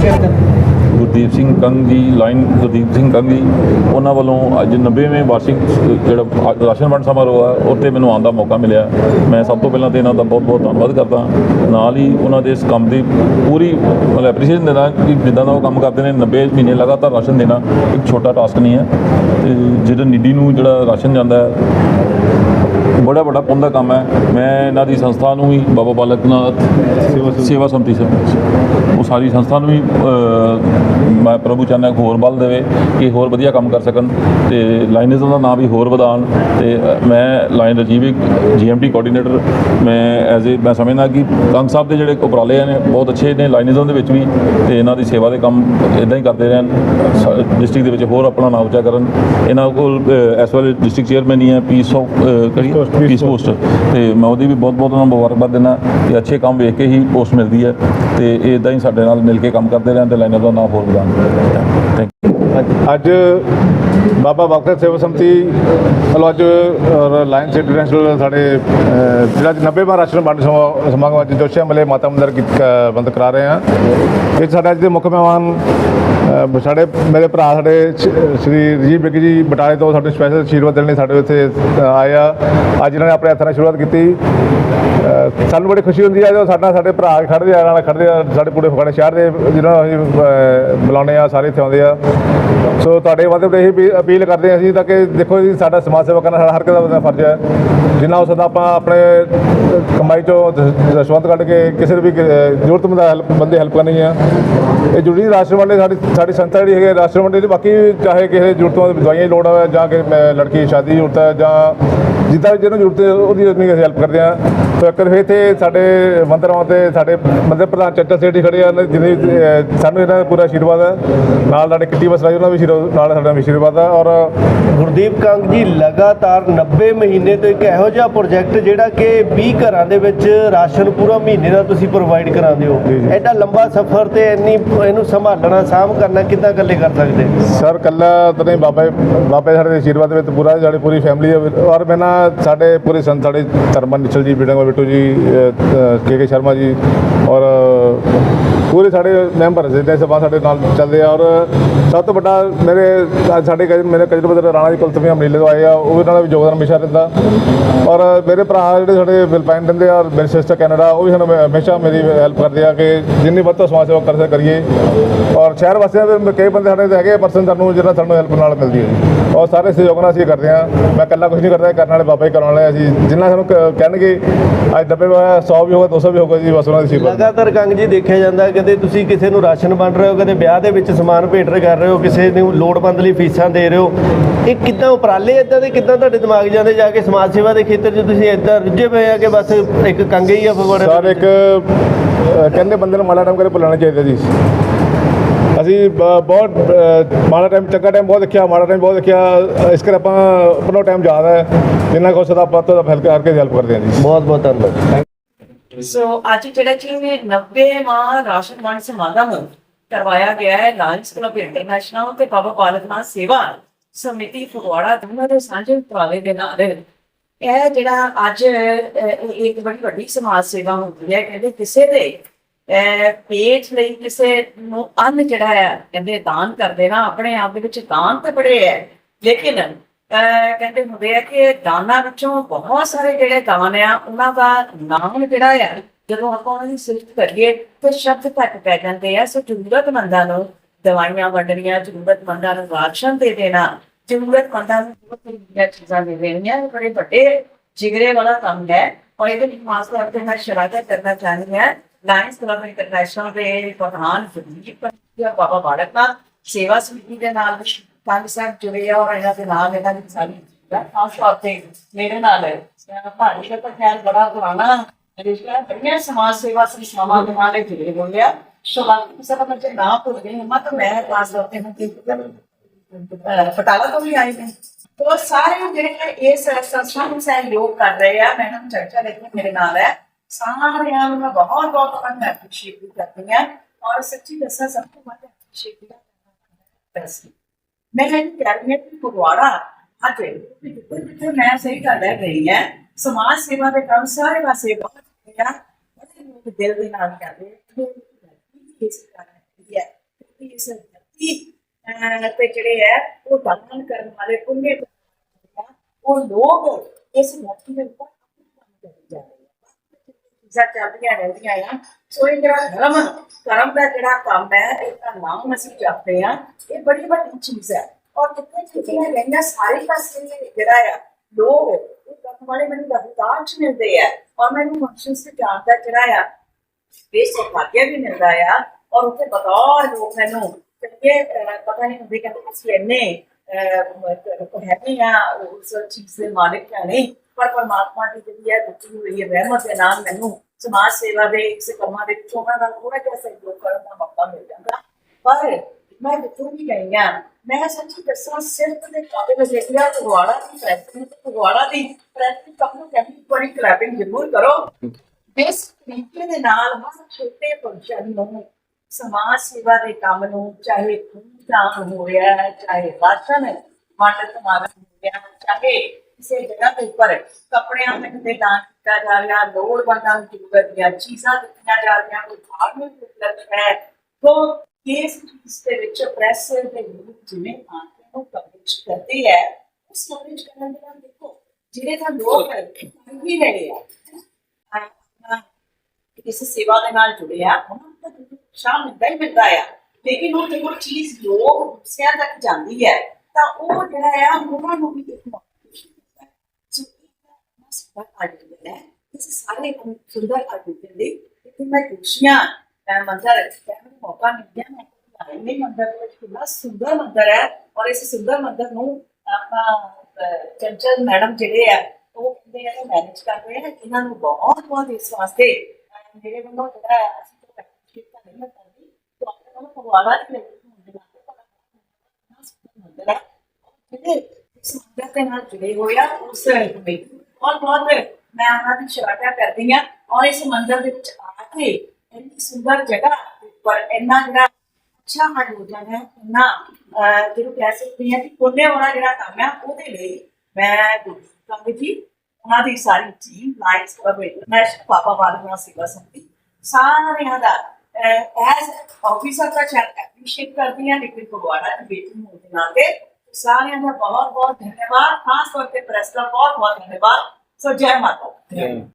ਗੁਰਦੀਪ ਸਿੰਘ ਕੰਗ ਜੀ ਲਾਈਨ ਗੁਰਦੀਪ ਸਿੰਘ ਕੰਗ ਜੀ ਉਹਨਾਂ ਵੱਲੋਂ ਅੱਜ 90ਵੇਂ ਵਾਰਸ਼ਿਕ ਜਿਹੜਾ ਰਾਸ਼ਨ ਵੰਡ ਸਮਾਰੋਹ ਆ, ਉੱਥੇ ਮੈਨੂੰ ਆਉਣ ਦਾ ਮੌਕਾ ਮਿਲਿਆ। ਮੈਂ ਸਭ ਤੋਂ ਪਹਿਲਾਂ ਤੇ ਇਹਨਾਂ ਦਾ ਬਹੁਤ ਬਹੁਤ ਧੰਨਵਾਦ ਕਰਦਾ ਨਾਲ ਹੀ ਉਹਨਾਂ ਦੇ ਇਸ ਕੰਮ ਦੀ ਪੂਰੀ ਮਤਲਬ ਐਪਰੀਸ਼ੀਏਸ਼ਨ ਦੇਣਾ ਕਿ ਜਿੱਦਾਂ ਦਾ ਉਹ ਕੰਮ ਕਰਦੇ ਨੇ 90 ਮਹੀਨੇ ਲਗਾਤਾਰ ਰਾਸ਼ਨ ਦੇਣਾ ਇੱਕ ਛੋਟਾ ਟਾਸਕ ਨਹੀਂ ਹੈ। ਤੇ ਜਿਹੜਾ ਨੀਡੀ ਨੂੰ ਜਿਹੜਾ ਰਾਸ਼ਨ ਜਾਂਦਾ ਹੈ ਬੜਾ ਵੱਡਾ ਪੁੰਨ ਦਾ ਕੰਮ ਹੈ। ਮੈਂ ਇਹਨਾਂ ਦੀ ਸੰਸਥਾ ਨੂੰ ਵੀ ਬਾਬਾ ਬਾਲਕ ਨਾਥ ਸੇਵਾ ਸਮਤੀ ਉਹ ਸਾਰੀ ਸੰਸਥਾ ਨੂੰ ਵੀ ਮੈਂ ਪ੍ਰਭੂ ਚਾਹੁੰਦਾ ਹੋਰ ਬਲ ਦੇਵੇ, ਕਿ ਹੋਰ ਵਧੀਆ ਕੰਮ ਕਰ ਸਕਣ ਤੇ ਲਾਈਨਿਜ਼ਮ ਦਾ ਨਾਮ ਵੀ ਹੋਰ ਵਧਾਉਣ ਤੇ ਮੈਂ ਲਾਈਨ ਰਜੀਵਿਕ ਜੀਐਮਟੀ ਕੋਆਰਡੀਨੇਟਰ ਮੈਂ ਐਜ਼ ਏ ਮੈਂ ਸਮਝਦਾ ਕਿ ਕੰਗ ਸਾਹਿਬ ਦੇ ਜਿਹੜੇ ਉਪਰਾਲੇ ਨੇ, ਬਹੁਤ ਅੱਛੇ ਨੇ ਲਾਈਨਿਜ਼ਮ ਦੇ ਵਿੱਚ ਵੀ ਤੇ ਇਹਨਾਂ ਦੀ ਸੇਵਾ ਦੇ ਕੰਮ ਇਦਾਂ ਹੀ ਕਰਦੇ ਰਹਿਣ। ਡਿਸਟ੍ਰਿਕਟ ਦੇ ਵਿੱਚ ਹੋਰ ਆਪਣਾ ਨਾਮ ਉੱਚਾ ਕਰਨ। ਇਹਨਾਂ ਕੋਲ ਐਸ ਵੈਲ ਡਿਸਟ੍ਰਿਕਟ ਚੇਅਰਮੈਨ ਹੀ ਹੈ ਪੀਸ ਆਫ ਕਰੀ ਪੀਸ ਪੋਸਟ ਤੇ ਮੈਂ ਉਹਦੀ ਵੀ ਬਹੁਤ ਬਹੁਤ ਉਹਨਾਂ ਨੂੰ ਮੁਬਾਰਕਬਾਦ ਦਿੰਦਾ ਕਿ ਅੱਛੇ ਕੰਮ ਵੇਖ ਕੇ ਹੀ ਪੋਸਟ ਮਿਲਦੀ ਹੈ। ਤੇ ਇਹ ਇਦਾਂ ਹੀ ਸਾਡੇ ਨਾਲ ਮਿਲ ਕੇ ਕੰਮ ਕਰਦੇ ਰਹਿਣ ਤੇ ਲਾਈਨਰ ਦਾ ਨਾਮ ਹੋਰ ਵਧਾਉਣ ਥੈਂਕ ਯੂ ਅੱਜ ਬਾਬਾ ਬਾਕਰ ਸੇਵਾ ਸਮਤੀ ਵੱਲੋਂ ਅੱਜ ਲਾਇਨਸ ਇੰਟਰਨੈਸ਼ਨਲ ਸਾਡੇ ਅਹ, ਜਿਹੜਾ 90ਵਾਂ ਰਾਸ਼ਨ ਵੰਡ ਸਮਾ- ਸਮਾਗਮ ਅੱਜ ਜੋਸ਼ੀਆ ਮਲੇ ਮਾਤਾ ਮੰਦਰ ਬੰਦ ਕਰਾ ਰਹੇ ਹਾਂ। ਇਹ 'ਚ ਸਾਡੇ ਅੱਜ ਦੇ ਮੁੱਖ ਮਹਿਮਾਨ ਸਾਡੇ ਮੇਰੇ ਭਰਾ ਸਾਡੇ ਸ਼੍ਰੀ ਰਜੀਵ ਬਿੱਗ ਜੀ ਬਟਾਲੇ ਤੋਂ ਸਾਡੇ ਸਪੈਸ਼ਲ ਆਸ਼ੀਰਵਾਦ ਦੇਣ ਲਈ ਸਾਡੇ ਇੱਥੇ ਅ, ਆਏ ਆ। ਅੱਜ ਇਹਨਾਂ ਨੇ ਆਪਣੇ ਹੱਥਾਂ ਨਾਲ ਸ਼ੁਰੂਆਤ ਕੀਤੀ। ਸਾਨੂੰ ਬੜੀ ਖੁਸ਼ੀ ਹੁੰਦੀ ਹੈ ਜਦੋਂ ਸਾਡਾ ਸਾਡੇ ਭਰਾ ਖੜਦੇ ਆ ਨਾਲ ਖੜਦੇ ਆ ਸਾਡੇ ਪੂਰੇ ਫਗਵਾੜੇ ਸ਼ਹਿਰ ਦੇ ਜਿਹਨਾਂ ਨੂੰ ਅਸੀਂ ਬੁਲਾਉਂਦੇ ਆ ਸਾਰੇ ਇੱਥੇ ਆਉਂਦੇ ਆ। ਸੋ ਤੁਹਾਡੇ ਮਾਧਿਅਮ ਇਹ ਵੀ ਅਪੀਲ ਕਰਦੇ ਹਾਂ ਅਸੀਂ ਤਾਂ ਕਿ ਦੇਖੋ ਜੀ, ਸਾਡਾ ਸਮਾਜ ਸੇਵਾ ਕਰਨਾ ਸਾਡਾ ਹਰ ਕਿਸੇ ਦਾ ਫਰਜ਼ ਹੈ। ਜਿੰਨਾ ਹੋ ਸਕਦਾ ਆਪਾਂ ਆਪਣੇ ਕਮਾਈ ਚੋਂ ਦ- ਕੱਢ ਕੇ ਕਿਸੇ ਨੂੰ ਵੀ ਕ- ਜ਼ਰੂਰਤਮੰਦ ਹੈਲਪ ਬੰਦੇ ਹੈਲਪ ਕਰਨੀ ਆ। ਇਹ ਜ਼ਰੂਰੀ ਨਹੀਂ ਰਾਸ਼ਨ ਵੰਡੇ ਸਾਡੀ ਸਾਡੀ ਸੰਸਥਾ ਜਿਹੜੀ ਹੈਗੀ ਹੈ ਰਾਸ਼ਨ ਵੰਡੇ ਦੀ ਬਾਕੀ ਚਾਹੇ ਕਿਸੇ ਜ਼ਰੂਰਤਮੰਦ ਦਵਾਈਆਂ ਦੀ ਲੋੜ ਹੋਵੇ, ਜਾਂ ਕਿ ਲੜਕੀ ਦੀ ਸ਼ਾਦੀ ਦੀ ਜ਼ਰੂਰਤ ਹੈ, ਜਾਂ ਜਿੱਦਾਂ ਵੀ ਜਿਹਨੂੰ ਜ਼ਰੂਰਤ ਹੈ, ਉਹਦੀ ਅਸੀਂ ਹੈਲਪ ਕਰਦੇ ਆ ਸੋ ਇੱਕ ਵਾਰ ਫਿਰ ਇੱਥੇ ਸਾਡੇ ਮੰਦਰਾਂ ਤੇ ਸਾਡੇ ਮੰਦਰ ਪ੍ਰਧਾਨ ਚੱਟਾ ਜੀ ਖੜੇ ਆ ਜਿਹਦੇ ਸਾਨੂੰ ਇਹਨਾਂ ਦਾ ਪੂਰਾ ਆਸ਼ੀਰਵਾਦ ਹੈ। ਨਾਲ ਸਾਡੇ ਕਿੱਟੀ ਬਸਰਾਜ ਉਹਨਾਂ ਦਾ ਵੀ ਆਸ਼ੀਰਵਾਦ ਨਾਲ ਸਾਡਾ ਆਸ਼ੀਰਵਾਦ ਹੈ, ਔਰ ਗੁਰਦੀਪ ਕੰਗ ਜੀ, ਲਗਾਤਾਰ 90 ਮਹੀਨੇ ਤੋਂ ਇੱਕ ਇਹੋ ਜਿਹਾ ਪ੍ਰੋਜੈਕਟ ਜਿਹੜਾ ਕਿ 20 ਘਰਾਂ ਦੇ ਵਿੱਚ ਰਾਸ਼ਨ ਪੂਰਾ ਮਹੀਨੇ ਦਾ ਤੁਸੀਂ ਪ੍ਰੋਵਾਈਡ ਕਰਾਉਂਦੇ ਹੋ। ਐਡਾ ਲੰਬਾ ਸਫ਼ਰ ਤੇ ਇੰਨੀ ਇਹਨੂੰ ਸੰਭਾਲਣਾ ਸਾਂਭ ਕਰਨਾ ਕਿੱਦਾਂ ਇਕੱਲੇ ਕਰ ਸਕਦੇ? ਸਰ ਕੱਲਾ ਤਾਂ ਨਹੀਂ ਬਾਬਾ ਬਾਬਾ ਜੀ ਸਾਡੇ ਦੇ ਆਸ਼ੀਰਵਾਦ ਵਿੱਚ ਪੂਰਾ ਸਾਡੀ ਪੂਰੀ ਫੈਮਿਲੀ ਔਰ ਮੈਂ ਨਾ ਸਾਡੇ ਪੂਰੇ ਸੰਤ ਸਾਡੇ ਧਰਮਨ ਨਿਚਲ ਜੀ ਬੀਡੰਗ ਬਿੱਟੂ ਜੀ ਕੇ ਕੇ ਸ਼ਰਮਾ ਜੀ ਔਰ ਪੂਰੇ ਸਾਡੇ ਮੈਂਬਰ ਜਿਹੜੇ ਸਭਾ ਸਾਡੇ ਨਾਲ ਚੱਲਦੇ ਆ ਔਰ ਸਭ ਤੋਂ ਵੱਡਾ ਮੇਰੇ ਸਾਡੇ ਕਈ- ਮੇਰੇ ਕਜਰ ਬਦਰ ਰਾਣਾ ਜੀ ਕੁਲਤਮੀਆਂ ਮਨੀਲੇ ਤੋਂ ਆਏ ਆ ਉਹਦੇ ਨਾਲ ਵੀ ਯੋਗਦਾਨ ਹਮੇਸ਼ਾ ਰਹਿੰਦਾ। ਔਰ ਮੇਰੇ ਭਰਾ ਜਿਹੜੇ ਸਾਡੇ ਫਿਲਪਾਈਨ ਰਹਿੰਦੇ ਆ, ਔਰ ਮੇਰੇ ਸਿਸਟਰ ਕੈਨੇਡਾ, ਉਹ ਵੀ ਸਾਨੂੰ ਹਮੇਸ਼ਾ ਮੇਰੀ ਹੈਲਪ ਕਰਦੇ ਆ ਕਿ ਜਿੰਨੀ ਵੱਧ ਤੋਂ ਸਮਾਜ ਸੇਵਾ ਕਰ ਸਕ, ਕਰੀਏ। ਔਰ ਸ਼ਹਿਰ ਵਾਸੀਆਂ ਦੇ, ਕਈ ਬੰਦੇ ਸਾਡੇ ਤਾਂ ਹੈਗੇ ਪਰਸਨ ਸਾਨੂੰ ਜਿਹੜਾ ਸਾਨੂੰ ਹੈਲਪ ਨਾਲ ਮਿਲਦੀ ਹੈ। ਜੀ ਔਰ ਸਾਰੇ ਸਹਿਯੋਗ ਨਾਲ ਅਸੀਂ ਕਰਦੇ ਆ ਮੈਂ ਇਕੱਲਾ ਕੁਝ ਨਹੀਂ ਕਰਦਾ ਇਹ ਕਰਨ ਵਾਲੇ ਬਾਬਾ ਹੀ ਕਰਨ ਵਾਲੇ। ਅਸੀਂ ਜਿੰਨਾ ਸਾਨੂੰ ਕ- ਕਹਿਣਗੇ ਅੱਜ ਦੱਬੇ ਹੋਇਆ 100 ਵੀ ਹੋਗਾ 200 ਵੀ ਹੋਗਾ ਜੀ ਬਸ ਉਹਨਾਂ ਦੀ ਸੇਵਾ ਲਗਾਤਾਰ ਕੰਗ ਜੀ ਦੇਖਿਆ ਜਾਂਦਾ ਹੈ, ਕਦੇ ਤੁਸੀਂ ਕਿਸੇ ਨੂੰ ਰਾਸ਼ਨ ਵੰਡ ਰਹੇ ਹੋ ਕਦੇ ਵਿਆਹ ਦੇ ਵਿੱਚ ਸਮਾਨ ਭੇਟ ਕਰ ਰਹੇ ਹੋ ਕਿਸੇ ਨੂੰ ਲੋੜਵੰਦ ਲਈ ਫੀਸਾਂ ਦੇ ਰਹੇ ਹੋ ਇਹ ਕਿੱਦਾਂ ਉਪਰਾਲੇ ਇਦਾਂ ਦੇ ਕਿੱਦਾਂ ਤੁਹਾਡੇ ਦਿਮਾਗ ਜਾਂਦੇ ਜਾ ਕੇ ਸਮਾਜ ਸੇਵਾ ਦੇ ਖੇਤਰ 'ਚ ਤੁਸੀਂ ਇਦਾਂ ਰੁੱਝੇ ਪਏ ਆ ਕਿ ਬਸ ਇੱਕ ਕੰਗੇ ਹੀ ਆ ਫਗਵਾੜੇ ਸਰ? ਇੱਕ ਕਹਿੰਦੇ ਬੰਦੇ ਨੂੰ ਮਾੜਾ ਟਾਈਮ ਕਦੇ ਭੁੱਲਣਾ ਚਾਹੀਦਾ ਜੀ ਅਸੀਂ ਬਹੁਤ ਮਾੜਾ ਟਾਈਮ ਚੰਗਾ ਟਾਈਮ ਬਹੁਤ ਦੇਖਿਆ ਮਾੜਾ ਟਾਈਮ ਬਹੁਤ ਦੇਖਿਆ। ਅ, ਇਸ ਕਰਕੇ ਆਪਾਂ ਆਪਣਾ ਟਾਈਮ ਯਾਦ ਹੈ। ਜਿੰਨਾ ਕੁ ਸਕਦਾ ਆਪਾਂ ਤੋਂ ਹੈਲਪ ਕਰਕੇ ਹੈਲਪ ਕਰਦੇ ਹਾਂ ਜੀ। ਬਹੁਤ ਬਹੁਤ ਧੰਨਵਾਦ। ਸੋ ਅੱਜ ਜਿਹੜਾ ਕਿ 90ਵਾਂ ਰਾਸ਼ਨ ਵੰਡ ਸਮਾਗਮ ਕਰਵਾਇਆ ਗਿਆ ਹੈ ਲਾਇਨਸ ਕਲੱਬ ਇੰਟਰਨੈਸ਼ਨਲ ਤੇ ਬਾਬਾ ਬਾਲਕ ਨਾਥ ਸੇਵਾ ਸਮਿਤੀ ਫਗਵਾੜਾ ਦੋਨਾਂ ਦੇ ਸਾਂਝੇ ਉਪਰਾਲੇ ਦੇ ਨਾਲ। ਇਹ ਜਿਹੜਾ ਅੱਜ ਇੱਕ ਬੜੀ ਵੱਡੀ ਸਮਾਜ ਸੇਵਾ ਹੁੰਦੀ ਹੈ ਕਹਿੰਦੇ ਕਿਸੇ ਦੇ ਪੇਟ ਲਈ ਕਿਸੇ ਨੂੰ ਅੰਨ ਜਿਹੜਾ ਹੈ, ਕਹਿੰਦੇ ਦਾਨ ਕਰਦੇ ਨਾ, ਆਪਣੇ ਆਪ ਦੇ ਵਿੱਚ ਦਾਨ ਤੇ ਬੜੇ ਹੈ ਲੇਕਿਨ ਕਹਿੰਦੇ ਹੁੰਦੇ ਆ ਕਿ ਦਾਨਾਂ ਵਿੱਚੋਂ ਬਹੁਤ ਸਾਰੇ ਜਿਹੜੇ ਦਾਨ ਆ, ਉਹਨਾਂ ਦਾ ਨਾਮ ਜਿਹੜਾ ਆ, ਜਦੋਂ ਆਪਾਂ ਉਹਨਾਂ ਦੀ ਸਿਫਤ ਕਰੀਏ, ਤਾਂ ਸ਼ਬਦ ਘੱਟ ਪੈ ਜਾਂਦੇ ਆ। ਸੋ ਜ਼ਰੂਰਤਮੰਦਾਂ ਨੂੰ ਦਵਾਈਆਂ ਵੰਡਣੀਆਂ, ਜ਼ਰੂਰਤਮੰਦਾਂ ਨੂੰ ਰਾਸ਼ਨ ਦੇ ਦੇਣਾ, ਜ਼ਰੂਰਤਮੰਦਾਂ ਨੂੰ ਬਹੁਤ ਸਾਰੀਆਂ ਚੀਜ਼ਾਂ ਦੇ ਦੇਣੀਆਂ ਬੜੇ ਵੱਡੇ ਜਿਗਰੇ ਵਾਲਾ ਕੰਮ ਹੈ। ਔਰ ਇਹਦੇ ਵਿੱਚ ਖਾਸ ਤੌਰ ਤੇ ਮੈਂ ਸ਼ਲਾਘਾ ਕਰਨਾ ਚਾਹੁੰਦੀ ਹਾਂ ਲਾਇਨਸ ਕਲੱਬ ਇੰਟਰਨੈਸ਼ਨਲ ਦੇ ਪ੍ਰਧਾਨ ਸੁਦੀਪ ਜਾਂ ਬਾਬਾ ਬਾਲਕ ਸੇਵਾ ਸਮਿਤੀ ਦੇ ਨਾਲ ਪੰਜ ਸਾਹਿਬ ਜੁੜੇ ਆ ਔਰ ਇਹਨਾਂ ਦੇ ਨਾਲ ਇਹਨਾਂ ਦੀ ਸਾਰੀ ਖਾਸ ਤੌਰ ਤੇ ਮੇਰੇ ਨਾਲ ਭਾਜੀ ਦਾ ਤਾਂ ਖੈਰ ਬੜਾ ਪੁਰਾਣਾ ਰਿਸ਼ਤਾ ਹੈ। ਬੜੀਆਂ ਸਮਾਜ ਸੇਵਾ ਸੰਸਥਾਵਾਂ ਦੇ ਨਾਲ ਜੁੜੇ ਹੋਏ ਆ ਸੋ ਸਭ ਨੂੰ ਜੇ ਨਾ ਭੁੱਲ ਗਏ ਮਤ ਮੈਂ ਖਾਸ ਤੌਰ ਤੇ ਹਾਂ ਕਿ ਫਟਾਲਾ ਤੋਂ ਵੀ ਆਏ ਨੇ ਤੋ ਸਾਰੇ ਜਿਹੜੇ ਇਸ ਸੰਸਥਾ ਨੂੰ ਸਹਿਯੋਗ ਕਰ ਰਹੇ ਆ ਮੈਂ ਇਹਨਾਂ ਨੂੰ ਚਰਚਾ ਦੇ ਮੇਰੇ ਨਾਲ ਹੈ ਸਾਰਿਆਂ ਨੂੰ ਮੈਂ ਬਹੁਤ ਬਹੁਤ ਆਪਣਾ ਐਪਰੀਸ਼ੀਏਟ ਕਰਦੀ ਹਾਂ ਔਰ ਸੱਚੀ ਦੱਸਾਂ ਸਭ ਤੋਂ ਵੱਧ ਐਪਰੀਸ਼ੀਏਟ ਕਰਦੀ ਮੈਂ ਇਹ ਕਹਿ ਰਹੀ ਹਾਂ ਅਤੇ ਜਿੱਥੇ ਮੈਂ ਸਹੀ ਗੱਲ ਹੈ ਗਈ ਹੈ, ਸਮਾਜ ਸੇਵਾ ਦੇ ਕੰਮ ਸਾਰੇ ਪਾਸੇ ਬਹੁਤ ਹੈ ਬੜੇ ਲੋਕ ਦਿਲ ਦੇ ਨਾਲ ਕਰਦੇ ਇਸ ਤਰ੍ਹਾਂ ਹੈ ਇਸ ਧਰਤੀ ਤੇ ਜਿਹੜੇ ਹੈ, ਉਹ ਦਾਨ ਕਰਨ ਵਾਲੇ ਪੁੰਨੇ ਉਹ ਲੋਕ ਇਸ ਮੌਕੇ ਦੇ ਉੱਪਰ ਕੰਮ ਕਰੀ ਜਾ ਰਹੇ ਆ ਚੱਲਦੀਆਂ ਰਹਿੰਦੀਆਂ ਆ। ਸੋ ਇਹ ਜਿਹੜਾ ਧਰਮ ਕਰਮ ਦਾ ਜਿਹੜਾ ਕੰਮ ਹੈ ਇਹਦਾ ਨਾਮ ਅਸੀਂ ਜਪਦੇ ਆ ਇਹ ਬੜੀ ਵੱਡੀ ਚੀਜ਼ ਹੈ। ਔਰ ਜਿੱਥੇ ਜਿੱਥੇ ਰਹਿੰਦਾ, ਸਾਰੇ ਪਾਸੇ ਜਿਹੜਾ ਆ, ਲੋਕ ਇਹ ਕਰਨ ਵਾਲੇ ਮੈਨੂੰ ਲਗਾਤਾਰ ਮਿਲਦੇ ਆ। ਔਰ ਮੈਨੂੰ ਫੰਕਸ਼ਨਸ ਤੇ ਜਾਣ ਦਾ ਜਿਹੜਾ ਆ ਬੇਸ ਭਾਗਿਆ ਵੀ ਮਿਲਦਾ ਆ। ਔਰ ਉੱਥੇ ਬਤੌਰ ਲੋਕ ਮੈਨੂੰ ਚੰਗੇ ਪਤਾ ਨਹੀਂ ਹੁੰਦੇ ਕਿ ਅਸੀਂ ਇੰਨੇ ਹੈਗੇ ਆ ਉਸ ਚੀਜ਼ ਦੇ ਮਾਲਕ ਜਾਂ ਨਹੀਂ ਪਰ ਪਰਮਾਤਮਾ ਦੀ ਜਿਹੜੀ ਹੈ ਦਿੱਤੀ ਹੋਈ ਹੈ ਰਹਿਮਤ ਦੇ ਨਾਲ ਮੈਨੂੰ ਸਮਾਜ ਸੇਵਾ ਦੇ ਇਸ ਕੰਮਾਂ ਦੇ ਵਿੱਚ ਉਹਨਾਂ ਦਾ ਥੋੜਾ ਜਿਹਾ ਸਹਿਯੋਗ ਕਰਨ ਦਾ ਮੌਕਾ ਮਿਲ ਜਾਂਦਾ। ਪਰ ਮੈਂ ਜਿੱਥੋਂ ਵੀ ਗਈ ਹਾਂ? ਮੈਂ ਸੱਚੀ ਦੱਸਾਂ ਸਿਰਫ ਦੇ ਕਾਬਿਲ ਜਿਹੜਾ ਫਗਵਾੜਾ ਦੀ ਪ੍ਰੈਸ ਫਗਵਾੜਾ ਦੀ ਪ੍ਰੈਸ ਦੀ ਕੰਮ ਕਹਿੰਦੀ ਬੜੀ ਕਲੈਪਿੰਗ ਜ਼ਰੂਰ ਕਰੋ। ਇਸ ਤਰੀਕੇ ਦੇ ਨਾਲ ਹਰ ਛੋਟੇ ਫੰਕਸ਼ਨ ਨੂੰ ਸਮਾਜ ਸੇਵਾ ਦੇ ਕੰਮ ਨੂੰ ਚਾਹੇ ਖੂਨਦਾਨ ਹੋ ਚਾਹੇ ਰਾਸ਼ਨ ਵੰਡ ਸਮਾਗਮ ਹੋ ਚਾਹੇ ਕਿਸੇ ਜਗ੍ਹਾ ਦੇ ਉੱਪਰ ਕੱਪੜਿਆਂ ਤੱਕ ਦੇ ਦਾਨ ਕੀਤਾ ਜਾ ਰਿਹਾ, ਲੋੜਵੰਦਾਂ ਨੂੰ ਜ਼ਰੂਰਤ ਦੀਆਂ ਚੀਜ਼ਾਂ ਦਿੱਤੀਆਂ ਜਾ ਰਹੀਆਂ, ਕੋਈ ਧਾਰਮਿਕ ਉਪਲਬਧ ਹੈ। ਤੋ ਇਸ ਚੀਜ਼ ਦੇ ਵਿੱਚ ਪ੍ਰੈਸ ਦੇ ਲੋਕ ਜਿਵੇਂ ਆਂਦੇ ਨੂੰ ਕਵਰੇਜ ਕਰਦੇ ਹੈ ਉਸ ਕਵਰੇਜ ਕਰਨ ਦੇ ਨਾਲ ਦੇਖੋ, ਜਿਹੜੇ ਤਾਂ ਲੋਕ ਵੀ ਰਹੇ ਆ ਆਪਣਾ ਇਸ ਸੇਵਾ ਦੇ ਨਾਲ ਜੁੜੇ ਆ, ਉਹਨਾਂ ਨੂੰ ਸ਼ਾਮ ਮਿਲਦਾ ਹੀ ਮਿਲਦਾ ਆ। ਲੇਕਿਨ ਉਹ ਜਦੋਂ ਚੀਜ਼ ਲੋਕ ਦੂਸਰਿਆਂ ਤੱਕ ਜਾਂਦੀ ਹੈ। ਤਾਂ ਉਹ ਜਿਹੜਾ ਆ ਉਹਨਾਂ ਨੂੰ ਵੀ ਇੱਕ ਸੋ ਇਹ ਨਾ ਸੁੰਦਰ ਹੈ। ਇਸ ਸਾਰੇ ਸੁੰਦਰ ਆਰਟ ਦੇ ਲਈ ਮੈਂ ਖੁਸ਼ੀਆਂ ਮੈਂ ਮੰਦਰ ਕਹਿਣ ਨੂੰ ਮੌਕਾ ਮਿਲ ਗਿਆ ਮੈਂ ਆਈ ਮੰਦਰ ਵਿੱਚ ਕਿੰਨਾ ਸੁੰਦਰ ਮੰਦਰ ਹੈ। ਔਰ ਇਸ ਸੁੰਦਰ ਮੰਦਰ ਨੂੰ ਆਪਾਂ ਚੰਚਲ ਮੈਡਮ ਜਿਹੜੇ ਆ ਉਹ ਕਹਿੰਦੇ ਆ ਮੈਨੇਜ ਕਰ ਰਹੇ ਆ। ਇਹਨਾਂ ਨੂੰ ਬਹੁਤ ਬਹੁਤ ਇਸ ਵਾਸਤੇ। ਅਹ, ਮੇਰੇ ਜਿਹੜਾ ਜਿਹੜੇ ਇਸ ਦੇ ਨਾਲ ਜੁੜੇ ਹੋਏ ਉਸ ਕਮੇਟੀ ਔਰ ਬਹੁਤ ਮੈਂ ਉਹਨਾਂ ਦੀ ਸ਼ਲਾਘਾ ਕਰਦੀ ਹਾਂ ਔਰ ਇਸ ਮੰਦਰ ਦੇ ਵਿੱਚ ਆ ਕੇ ਇੰਨੀ ਸੁੰਦਰ ਜਗ੍ਹਾ ਪਰ ਇੰਨਾ ਜਿਹੜਾ ਅੱਛਾ ਆਯੋਜਨ ਹੈ ਇੰਨਾ ਜਿਹਨੂੰ ਕਹਿ ਸਕਦੇ ਹਾਂ ਕਿ ਕੋਨੇ ਵਾਲਾ ਜਿਹੜਾ ਕੰਮ ਆ ਉਹਦੇ ਲਈ ਮੈਂ ਗੁਰੂ ਜੀ ਉਹਨਾਂ ਦੀ ਸਾਰੀ ਟੀਮ ਲਾਈਨਸ ਕਲੱਬ ਇੰਟਰਨੈਸ਼ਨਲ ਪਾਪਾ ਵਾਲਾ ਸੇਵਾ ਸੰਮਤੀ ਸਾਰਿਆਂ ਦਾ ਐਜ਼ ਆਫੀਸਰ ਦਾ ਚੈੱਕ ਐਪਰੀਸ਼ੀਏਟ ਕਰਦੀ ਹਾਂ ਲੇਕਿਨ ਫਗਵਾੜਾ ਦੀ ਬੇਟੀ ਹੋਣ ਦੇ ਨਾਤੇ ਸਾਰਿਆਂ ਦਾ ਬਹੁਤ ਬਹੁਤ ਧੰਨਵਾਦ। ਖਾਸ ਤੌਰ ਤੇ ਪ੍ਰੈਸ ਦਾ ਬਹੁਤ ਬਹੁਤ ਧੰਨਵਾਦ। ਸੋ ਜੈ ਮਾਤਾ